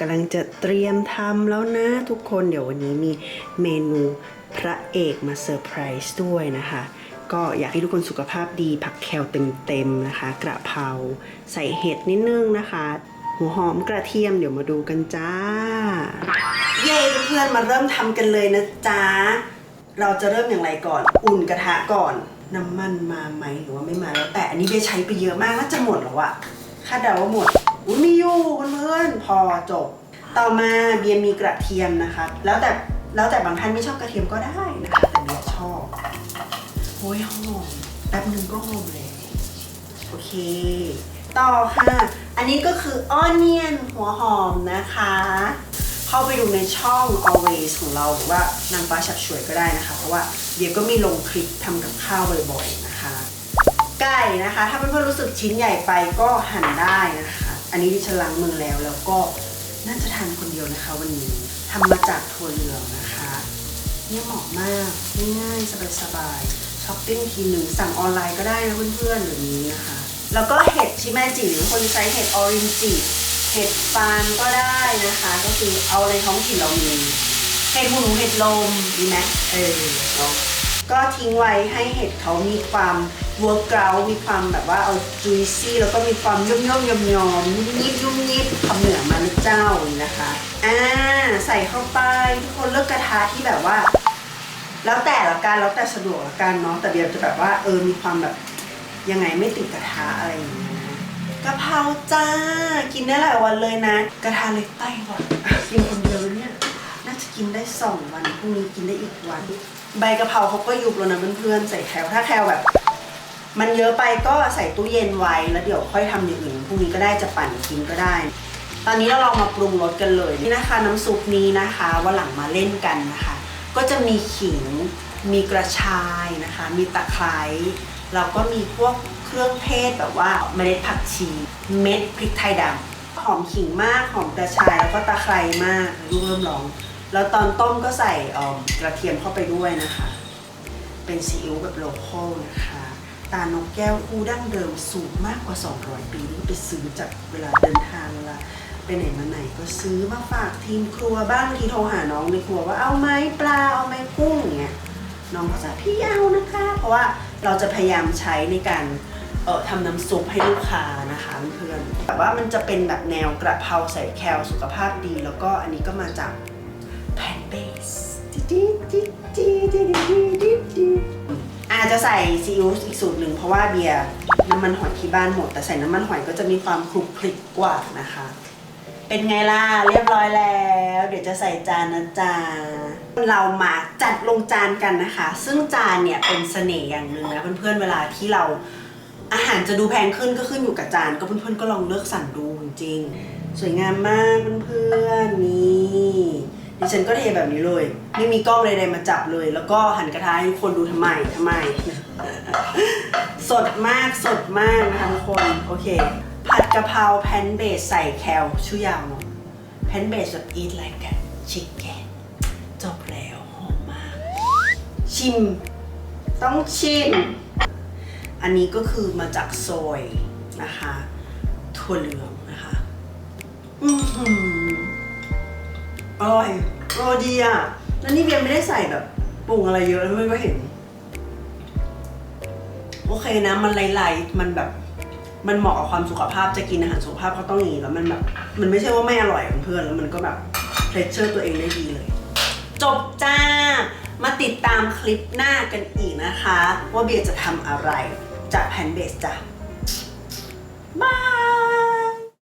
กำลังจะเตรียมทำแล้วนะทุกคนเดี๋ยววันนี้มีเมนูพระเอกมาเซอร์ไพรส์ด้วยนะคะ ก็อยากให้ทุกคนสุขภาพดีผักแคลเต็มๆนะคะ กระเพราใส่เห็ดนิดนึงนะคะหัวหอมกระเทียมเดี๋ยวมาดูกันจ้า เย้เพื่อนมาเริ่มทำกันเลยนะจ๊ะ เราจะเริ่มอย่างไรก่อน อุ่นกระทะก่อนน้ำมันมาไหมหรือว่าไม่มาแล้วแต่อันนี้เบยใช้ไปเยอะมากน่าจะหมดแล้วอะคาดเดาว่าหมด อุ้ยมีอยู่เพื่อนๆพอจบ ต่อมาเบียร์มีกระเทียมนะคะ แล้วแต่แล้วแต่บางท่านไม่ชอบกระเทียมก็ได้นะคะแต่เบียร์ชอบโอ้ยหอมแป๊บหนึงก็หอมเลยโอเค ต่อค่ะ อันนี้ก็คือออนเนียนหัวหอมนะคะ เข้าไปดูในช่อง always ของเราหรือว่านางฟ้าฉับฉวยก็ได้นะคะ เพราะว่าเดี๋ยวก็มีลงคลิปทำกับข้าวบ่อยๆนะคะ ไก่นะคะ ถ้าเพื่อนๆรู้สึกชิ้นใหญ่ไปก็หั่นได้นะคะ อันนี้ดิฉันล้างมือแล้ว แล้วก็น่าจะทานคนเดียวนะคะ วันนี้ทำมาจากถั่วเหลืองนะคะ เนี่ยเหมาะมาก ง่ายๆสบายๆช้อปปิ้งทีหนึ่งสั่งออนไลน์ก็ได้นะเพื่อนๆเดี๋ยวนี้นะคะ แล้วก็เห็ดชิแมจิหรือคนใช้เห็ดออรินจิเห็ดฟานก็ได้นะคะ ก็คือเอาในท้องถิ่นเรามีเห็ดหมูเห็ดลมดีไหมเออก็ทิ้งไว้ให้เห็ดเขามีความ เวิร์กกรามีความแบบว่าเอาจุยซี่แล้วก็มีความย่อมย่อมยอมยอมยิบยิบยุ่มยิบคำเหนือมานเจ้านี่นะคะอ่าใส่เข้าไปทุกคนเลือกกระทะที่แบบว่า แล้วแต่ละกันแล้วแต่สะดวกละกันเนาะแต่เบียร์จะแบบว่าเออมีความแบบยังไงไม่ติดกระทะอะไรอย่างเงี้ยกะเพราจ้า กินได้หลายวันเลยนะ กระทะเล็กไต้หวันกินคนเดียวเลยเนี่ยน่าจะกินได้สองวันพรุ่งนี้กินได้อีกวัน ใบกะเพราเขาก็ยุบแล้วนะเพื่อนๆใส่แคลถ้าแคลแบบ มันเยอะไปก็ใส่ตู้เย็นไว้แล้วเดี๋ยวค่อยทำอย่างอื่นพรุ่งนี้ก็ได้จะปั่นกินก็ได้ ตอนนี้เราลองมาปรุงรสกันเลยนี่นะคะ น้ำซุปนี้นะคะวันหลังมาเล่นกันนะคะ ก็จะมีขิง มีกระชายนะคะ มีตะไคร้แล้วก็มีพวกเครื่องเทศแบบว่าเมล็ดผักชี เม็ดพริกไทยดำหอมขิงมากหอมกระชายแล้วก็ตะไคร้มากลูกเริ่มร้อง แล้วตอนต้มก็ใส่เอิ่มกระเทียมเข้าไปด้วยนะคะ เป็นซีอิ๊วแบบโลคอลนะคะ ตานกแก้วคู่ดั้งเดิมสูงมากกว่า 200 ปีนี่ไปซื้อจากเวลาเดินทางเวลาไปไหนมาไหนก็ซื้อมาฝากทีมครัวบ้างบางทีโทรหาน้องในครัวว่าเอาไหมปลาเอาไหมกุ้งอย่างเงี้ยน้องก็จะพี่เอานะคะ เพราะว่าเราจะพยายามใช้ในการเออทำน้ำซุปให้ลูกค้านะคะเพื่อนแต่ว่ามันจะเป็นแบบแนวกระเพราใส่แคลสุขภาพดี แล้วก็อันนี้ก็มาจากแพนเบส อาจจะใส่ซีอิ๊วอีกสูตรหนึ่งเพราะว่าเบียร์น้ำมันหอยที่บ้านหมด แต่ใส่น้ำมันหอยก็จะมีความคลุกคลิกกว่านะคะ เป็นไงล่ะเรียบร้อยแล้ว เดี๋ยวจะใส่จานนะจ๊ะเรามาจัดลงจานกันนะคะ ซึ่งจานเนี่ยเป็นเสน่ห์อย่างหนึ่งนะเพื่อนๆเวลาที่เราอาหารจะดูแพงขึ้นก็ขึ้นอยู่กับจานก็เพื่อนๆก็ลองเลือกสรรดูจริงๆสวยงามมากเพื่อนๆนี่ ดิฉันก็เทแบบนี้เลย ไม่มีกล้องใดๆมาจับเลย แล้วก็หันกระทะให้ทุกคนดูทำไมทำไม สดมากสดมากนะคะทุกคนโอเค ผัดกะเพราแพนเบสใส่แคลชื่อยาวเนอะแพนเบสแบบ eat like a chicken จบแล้วหอมมาก ชิม ต้องชิม อันนี้ก็คือมาจากโซยนะคะ ถั่วเหลืองนะคะ อือหือ อร่อยอร่อยดีอะแล้วนี่เบียร์ไม่ได้ใส่แบบปรุงอะไรเยอะแล้วไม่ก็เห็น โอเคนะ มันไหลๆมันแบบ มันเหมาะกับความสุขภาพจะกินอาหารสุขภาพก็ต้องอย่างนี้แล้วมันแบบ มันไม่ใช่ว่าไม่อร่อยของเพื่อนแล้วมันก็แบบเพลชเชอร์ตัวเองได้ดีเลย จบจ้า มาติดตามคลิปหน้ากันอีกนะคะ ว่าเบียร์จะทำอะไรจากแพนเบสจ้ะบาย